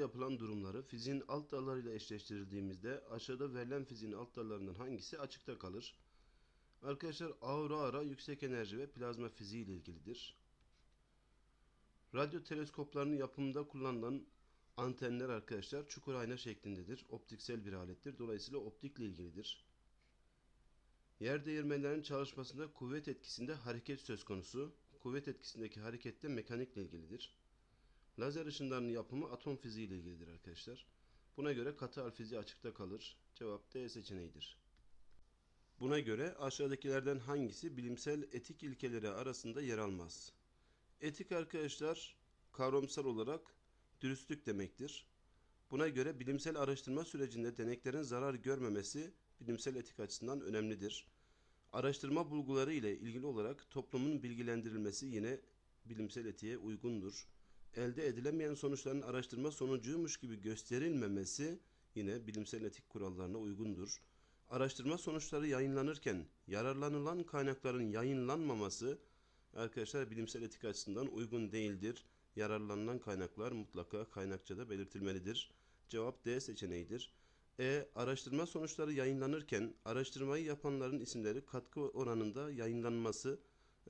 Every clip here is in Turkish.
yapılan durumları fiziğin alt dallarıyla eşleştirildiğimizde aşağıda verilen fiziğin alt dallarından hangisi açıkta kalır? Arkadaşlar aurora yüksek enerji ve plazma fiziği ile ilgilidir. Radyo teleskoplarının yapımında kullanılan antenler arkadaşlar çukur ayna şeklindedir. Optiksel bir alettir. Dolayısıyla optikle ilgilidir. Yer değirmenlerinin çalışmasında kuvvet etkisinde hareket söz konusu. Kuvvet etkisindeki hareket de mekanikle ilgilidir. Lazer ışınlarının yapımı atom fiziği ile ilgilidir arkadaşlar. Buna göre katı hal fiziği açıkta kalır. Cevap D seçeneğidir. Buna göre aşağıdakilerden hangisi bilimsel etik ilkeleri arasında yer almaz? Etik arkadaşlar kavramsal olarak dürüstlük demektir. Buna göre bilimsel araştırma sürecinde deneklerin zarar görmemesi bilimsel etik açısından önemlidir. Araştırma bulguları ile ilgili olarak toplumun bilgilendirilmesi yine bilimsel etiğe uygundur. Elde edilemeyen sonuçların araştırma sonucuymuş gibi gösterilmemesi yine bilimsel etik kurallarına uygundur. Araştırma sonuçları yayınlanırken yararlanılan kaynakların yayınlanmaması arkadaşlar bilimsel etik açısından uygun değildir. Yararlanılan kaynaklar mutlaka kaynakçada belirtilmelidir. Cevap D seçeneğidir. E. Araştırma sonuçları yayınlanırken araştırmayı yapanların isimleri katkı oranında yayınlanması.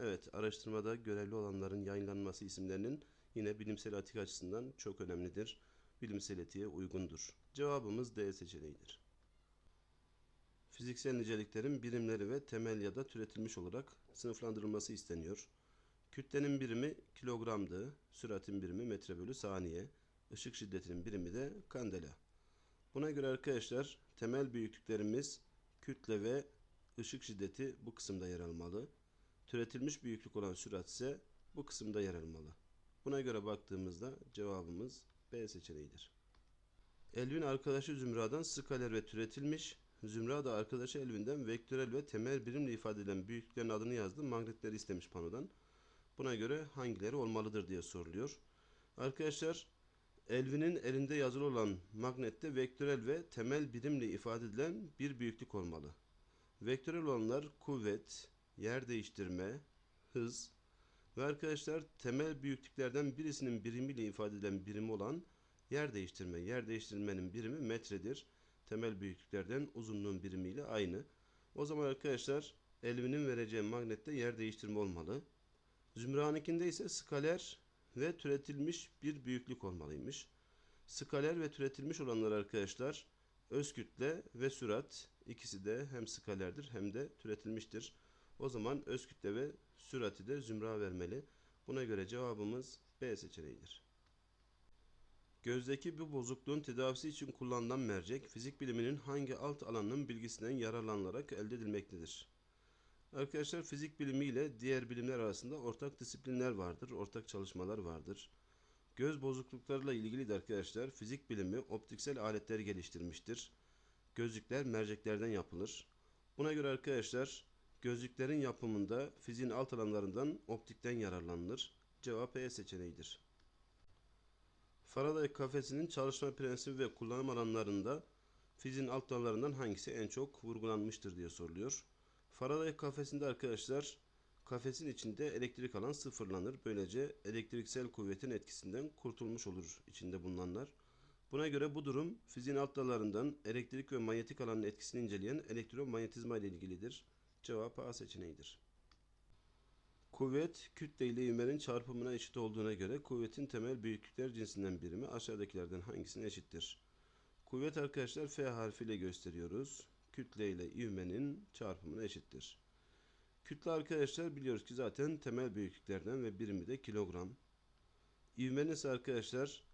Evet, araştırmada görevli olanların yayınlanması isimlerinin yine bilimsel etik açısından çok önemlidir. Bilimsel etiğe uygundur. Cevabımız D seçeneğidir. Fiziksel niceliklerin birimleri ve temel ya da türetilmiş olarak sınıflandırılması isteniyor. Kütlenin birimi kilogramdı, süratin birimi metre bölü saniye, ışık şiddetinin birimi de kandela. Buna göre arkadaşlar temel büyüklüklerimiz kütle ve ışık şiddeti bu kısımda yer almalı. Türetilmiş büyüklük olan sürat ise bu kısımda yer almalı. Buna göre baktığımızda cevabımız B seçeneğidir. Elvin arkadaşı Zümra'dan skaler ve türetilmiş, Zümra da arkadaşı Elvin'den vektörel ve temel birimle ifade edilen büyüklüklerin adını yazdı. Magnetleri istemiş panodan. Buna göre hangileri olmalıdır diye soruluyor. Arkadaşlar Elvin'in elinde yazılı olan magnette vektörel ve temel birimle ifade edilen bir büyüklük olmalı. Vektörel olanlar kuvvet, yer değiştirme, hız ve arkadaşlar temel büyüklüklerden birisinin birimiyle ifade edilen birim olan yer değiştirme. Yer değiştirmenin birimi metredir. Temel büyüklüklerden uzunluğun birimiyle aynı. O zaman arkadaşlar Elvin'in vereceği magnette yer değiştirme olmalı. Zümra'nınkinde ise skaler ve türetilmiş bir büyüklük olmalıymış. Skaler ve türetilmiş olanlar arkadaşlar öz kütle ve sürat ikisi de hem skalerdir hem de türetilmiştir. O zaman öz kütle ve sürati de zümra vermeli. Buna göre cevabımız B seçeneğidir. Gözdeki bu bozukluğun tedavisi için kullanılan mercek fizik biliminin hangi alt alanının bilgisinden yararlanılarak elde edilmektedir? Arkadaşlar fizik bilimi ile diğer bilimler arasında ortak disiplinler vardır, ortak çalışmalar vardır. Göz bozukluklarıyla ilgili de arkadaşlar fizik bilimi optiksel aletler geliştirmiştir. Gözlükler merceklerden yapılır. Buna göre arkadaşlar gözlüklerin yapımında fiziğin alt alanlarından optikten yararlanılır. Cevap E seçeneğidir. Faraday kafesinin çalışma prensibi ve kullanım alanlarında fiziğin alt dallarından hangisi en çok vurgulanmıştır diye soruluyor. Faraday kafesinde arkadaşlar kafesin içinde elektrik alan sıfırlanır. Böylece elektriksel kuvvetin etkisinden kurtulmuş olur içinde bulunanlar. Buna göre bu durum fiziğin alt dallarından elektrik ve manyetik alanın etkisini inceleyen elektromanyetizma ile ilgilidir. Cevap A seçeneğidir. Kuvvet kütle ile ivmenin çarpımına eşit olduğuna göre kuvvetin temel büyüklükler cinsinden birimi aşağıdakilerden hangisine eşittir? Kuvvet arkadaşlar F harfiyle gösteriyoruz. Kütle ile ivmenin çarpımına eşittir. Kütle arkadaşlar biliyoruz ki zaten temel büyüklüklerden ve birimi de kilogram. İvmenin ise arkadaşlar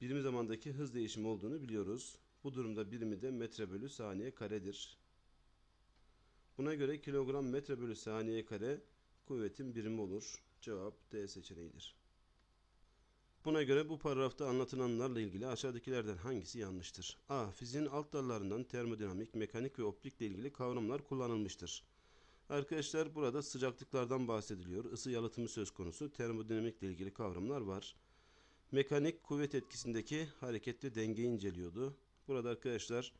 birim zamandaki hız değişimi olduğunu biliyoruz. Bu durumda birimi de metre bölü saniye karedir. Buna göre kilogram metre bölü saniye kare kuvvetin birimi olur. Cevap D seçeneğidir. Buna göre bu paragrafta anlatılanlarla ilgili aşağıdakilerden hangisi yanlıştır? A. Fiziğin alt dallarından termodinamik, mekanik ve optikle ilgili kavramlar kullanılmıştır. Arkadaşlar burada sıcaklıklardan bahsediliyor. Isı yalıtımı söz konusu. Termodinamikle ilgili kavramlar var. Mekanik kuvvet etkisindeki hareket ve dengeyi inceliyordu. Burada arkadaşlar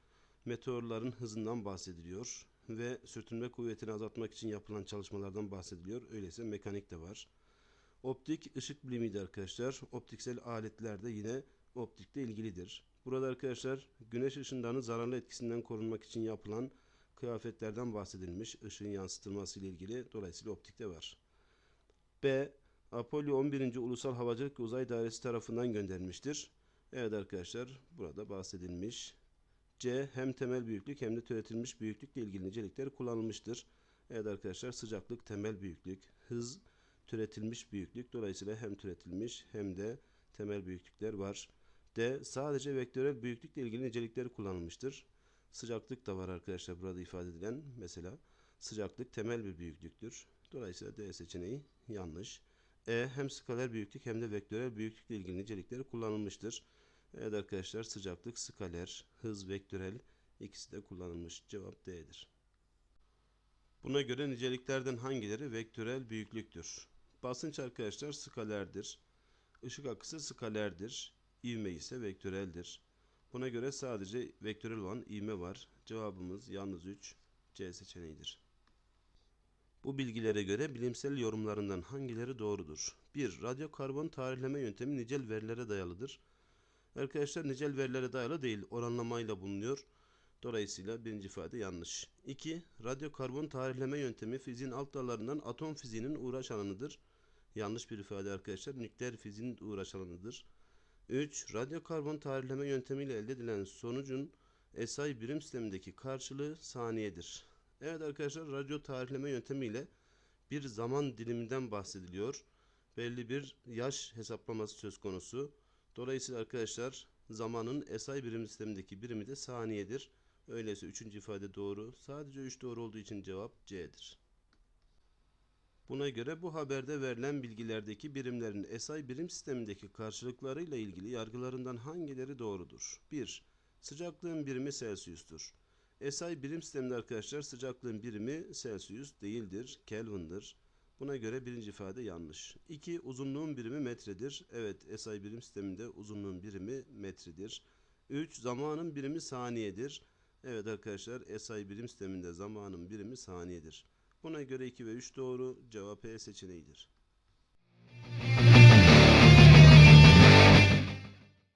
meteorların hızından bahsediliyor ve sürtünme kuvvetini azaltmak için yapılan çalışmalardan bahsediliyor. Öyleyse mekanik de var. Optik ışık bilimiydi arkadaşlar. Optiksel aletlerde yine optikle ilgilidir. Burada arkadaşlar güneş ışınlarının zararlı etkisinden korunmak için yapılan kıyafetlerden bahsedilmiş. Işığın yansıtılması ile ilgili dolayısıyla optikte var. B. Apollo 11. Ulusal Havacılık Uzay Dairesi tarafından gönderilmiştir. Evet arkadaşlar burada bahsedilmiş. C. Hem temel büyüklük hem de türetilmiş büyüklükle ilgili nicelikler kullanılmıştır. Evet arkadaşlar sıcaklık temel büyüklük, hız türetilmiş büyüklük. Dolayısıyla hem türetilmiş hem de temel büyüklükler var. D. Sadece vektörel büyüklükle ilgili nicelikleri kullanılmıştır. Sıcaklık da var arkadaşlar burada ifade edilen. Mesela sıcaklık temel bir büyüklüktür. Dolayısıyla D seçeneği yanlış. E. Hem skaler büyüklük hem de vektörel büyüklükle ilgili nicelikleri kullanılmıştır. Evet arkadaşlar sıcaklık skaler, hız vektörel ikisi de kullanılmış. Cevap D'dir. Buna göre niceliklerden hangileri vektörel büyüklüktür? Basınç arkadaşlar skalerdir. Işık akısı skalerdir. İvme ise vektöreldir. Buna göre sadece vektörel olan ivme var. Cevabımız yalnız 3 C seçeneğidir. Bu bilgilere göre bilimsel yorumlarından hangileri doğrudur? 1. Radyokarbon tarihleme yöntemi nicel verilere dayalıdır. Arkadaşlar nicel verilere dayalı değil, oranlamayla bulunuyor. Dolayısıyla birinci ifade yanlış. 2. Radyokarbon tarihleme yöntemi fiziğin alt dallarından atom fiziğinin uğraş alanıdır. Yanlış bir ifade arkadaşlar. Nükleer fiziğin uğraş alanıdır. 3. Radyokarbon tarihleme yöntemiyle elde edilen sonucun SI birim sistemindeki karşılığı saniyedir. Evet arkadaşlar radyo tarihleme yöntemiyle bir zaman diliminden bahsediliyor. Belli bir yaş hesaplaması söz konusu. Dolayısıyla arkadaşlar zamanın SI birim sistemindeki birimi de saniyedir. Öyleyse üçüncü ifade doğru. Sadece 3 doğru olduğu için cevap C'dir. Buna göre bu haberde verilen bilgilerdeki birimlerin SI birim sistemindeki karşılıklarıyla ilgili yargılarından hangileri doğrudur? 1. Sıcaklığın birimi Celsius'tur. SI birim sisteminde arkadaşlar sıcaklığın birimi Celsius değildir, Kelvin'dir. Buna göre birinci ifade yanlış. 2. Uzunluğun birimi metredir. Evet, SI birim sisteminde uzunluğun birimi metredir. 3. Zamanın birimi saniyedir. Evet arkadaşlar, SI birim sisteminde zamanın birimi saniyedir. Buna göre 2 ve 3 doğru. Cevap E seçeneğidir.